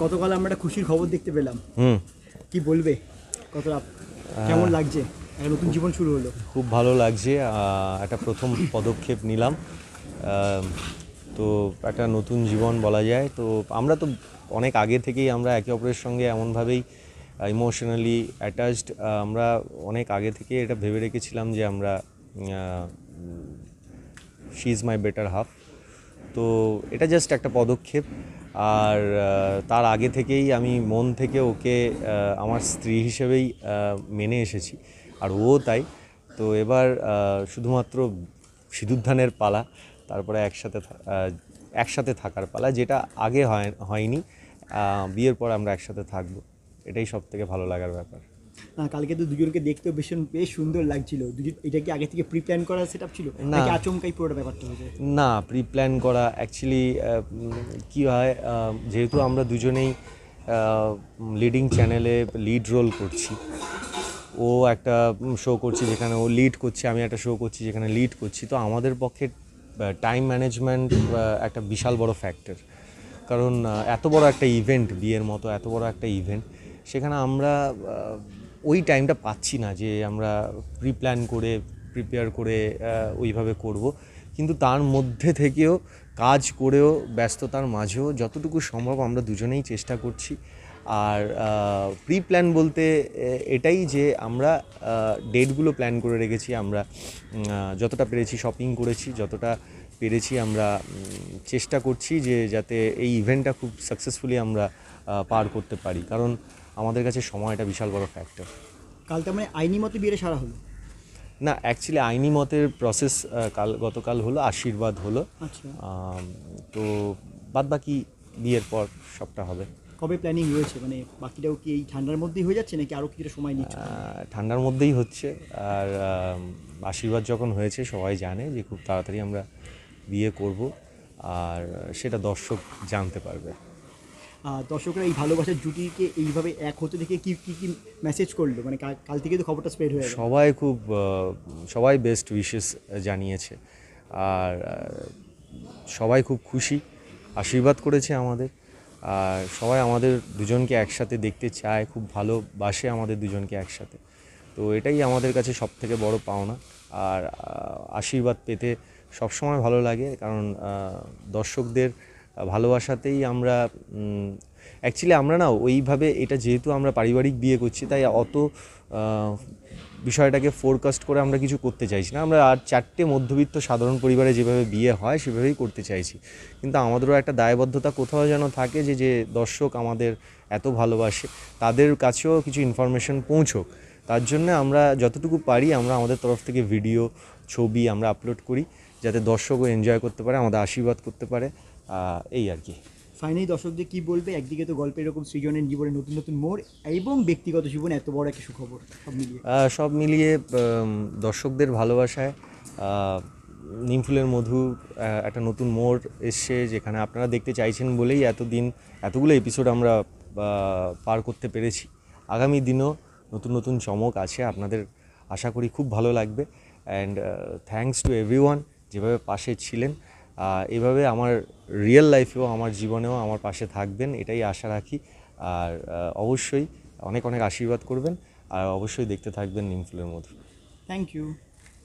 গতকাল আমরা একটা খুশির খবর দেখতে পেলাম। হুম। কি বলবে? কতটা কেমন লাগছে? একটা নতুন জীবন শুরু হলো। খুব ভালো লাগছে একটা প্রথম পদক্ষেপ নিলাম। তো একটা নতুন জীবন বলা যায়। তো আমরা তো অনেক আগে থেকেই আমরা একে অপরের সঙ্গে এমনভাবেই ইমোশনালি অ্যাটাচড আমরা অনেক আগে থেকে এটা ভেবে রেখেছিলাম যে আমরা she is my better half তো এটা জাস্ট একটা পদক্ষেপ। আর তার আগে থেকেই আমি মন থেকে ওকে আমার স্ত্রী হিসেবেই মেনে এসেছি। আর ও তাই। তো এবার শুধুমাত্র সিঁদুরধানের পালা, তারপরে একসাথে একসাথে থাকার পালা, যেটা আগে হয়, হয়নি বিয়ের পর আমরা একসাথে থাকব। এটাই সব থেকে ভালো লাগার ব্যাপার। কালকে তো দুজনকে দেখতেও ভীষণ বেশ সুন্দর লাগছিল। দুজন এটা কি আগে থেকে প্রি প্ল্যান করা সেট ছিল? না। নাকি আচমকাই পুরোটা ব্যাপারটা হয়েছে না প্রি প্ল্যান করা অ্যাকচুয়ালি কি হয় যেহেতু আমরা দুজনেই লিডিং চ্যানেলে লিড রোল করছি ও একটা শো করছে যেখানে ও লিড করছে আমি একটা শো করছি যেখানে লিড করছি তো আমাদের পক্ষে টাইম ম্যানেজমেন্ট একটা বিশাল বড় ফ্যাক্টর কারণ এত বড় একটা ইভেন্ট বিয়ের মতো এত বড় একটা ইভেন্ট সেখানে আমরা ওই টাইমটা পাচ্ছি না যে আমরা প্রি প্ল্যান করে প্রিপেয়ার করে ওইভাবে করব। কিন্তু তার মধ্যে থেকেও কাজ করেও, ব্যস্ততার মাঝেও যতটুকু সম্ভব আমরা দুজনেই চেষ্টা করছি। আর প্রি প্ল্যান বলতে এটাই যে আমরা ডেটগুলো প্ল্যান করে রেখেছি, আমরা যতটা পেরেছি শপিং করেছি, যতটা পেরেছি আমরা চেষ্টা করছি যে যাতে এই ইভেন্টটা খুব সাকসেসফুলি আমরা পার করতে পারি। কারণ আমাদের কাছে সময়টা বিশাল বড় ফ্যাক্টর কাল মানে আইনি মতে বিয়েটা সারা হলো? না অ্যাকচুয়ালি আইনি মতের প্রসেস কাল গতকাল হলো আশীর্বাদ হলো। আচ্ছা। তো বাদ বাকি বিয়ের পর সবটা হবে। কবে প্ল্যানিং রয়েছে? মানে বাকিটাও কি এই ঠান্ডার মধ্যেই হয়ে যাচ্ছে নাকি আরও কিছুটা সময় নিচ্ছে? ঠান্ডার মধ্যেই হচ্ছে। আর আশীর্বাদ যখন হয়েছে সবাই জানে যে খুব তাড়াতাড়ি আমরা বিয়ে করব। আর সেটা দর্শক জানতে পারবে। দর্শকরা এই ভালোবাসার জুটিকে এইভাবে এক হতে দেখে কি কি কি মেসেজ করল? মানে কাল- থেকে তো খবরটা স্প্রেড হয়ে সবাই খুব সবাই বেস্ট উইশেস জানিয়েছে। আর সবাই খুব খুশি, আশীর্বাদ করেছে আমাদের। আর সবাই আমাদের দুজনকে একসাথে দেখতে চায়, খুব ভালোবাসে আমাদের দুজনকে একসাথে। তো এটাই আমাদের কাছে সব থেকে বড় পাওনা। আর আশীর্বাদ পেতে সবসময় ভালো লাগে, কারণ দর্শকদের ভালোবাসাতেই আমরা অ্যাকচুয়ালি আমরা না ওইভাবে এটা যেহেতু আমরা পারিবারিক বিয়ে করছি, তাই অত বিষয়টাকে ফোরকাস্ট করে আমরা কিছু করতে চাইছি না। আমরা আর চারটে মধ্যবিত্ত সাধারণ পরিবারে যেভাবে বিয়ে হয় সেভাবেই করতে চাইছি। কিন্তু আমাদেরও একটা দায়বদ্ধতা কোথাও যেন থাকে যে যে দর্শক আমাদের এত ভালোবাসে, তাদের কাছেও কিছু ইনফরমেশন পৌঁছোক। তার জন্য আমরা যতটুকু পারি আমরা আমাদের তরফ থেকে ভিডিও ছবি আমরা আপলোড করি, যাতে দর্শকও এনজয় করতে পারে, আমাদের আশীর্বাদ করতে পারে। এই আর কি। ফাইনালি দর্শকদের কি বলবে? একদিকে তো গল্পের এরকম সৃজনের জীবনে নতুন নতুন মোড় এবং ব্যক্তিগত জীবনে এত বড় একটা সুখবর সব মিলিয়ে। সব মিলিয়ে দর্শকদের ভালোবাসায় নিমফুলের মধু একটা নতুন মোড় এসছে যেখানে আপনারা দেখতে চাইছেন বলেই এতদিন এতগুলো এপিসোড আমরা পার করতে পেরেছি। আগামী দিনও নতুন নতুন চমক আছে আপনাদের আশা করি খুব ভালো লাগবে। অ্যান্ড থ্যাঙ্কস টু এভরিওয়ান যেভাবে পাশে ছিলেন। এভাবে আমার রিয়েল লাইফেও আমার জীবনেও আমার পাশে থাকবেন, এটাই আশা রাখি। আর অবশ্যই অনেক অনেক আশীর্বাদ করবেন, আর অবশ্যই দেখতে থাকবেন নিমফুলের মধু। Thank you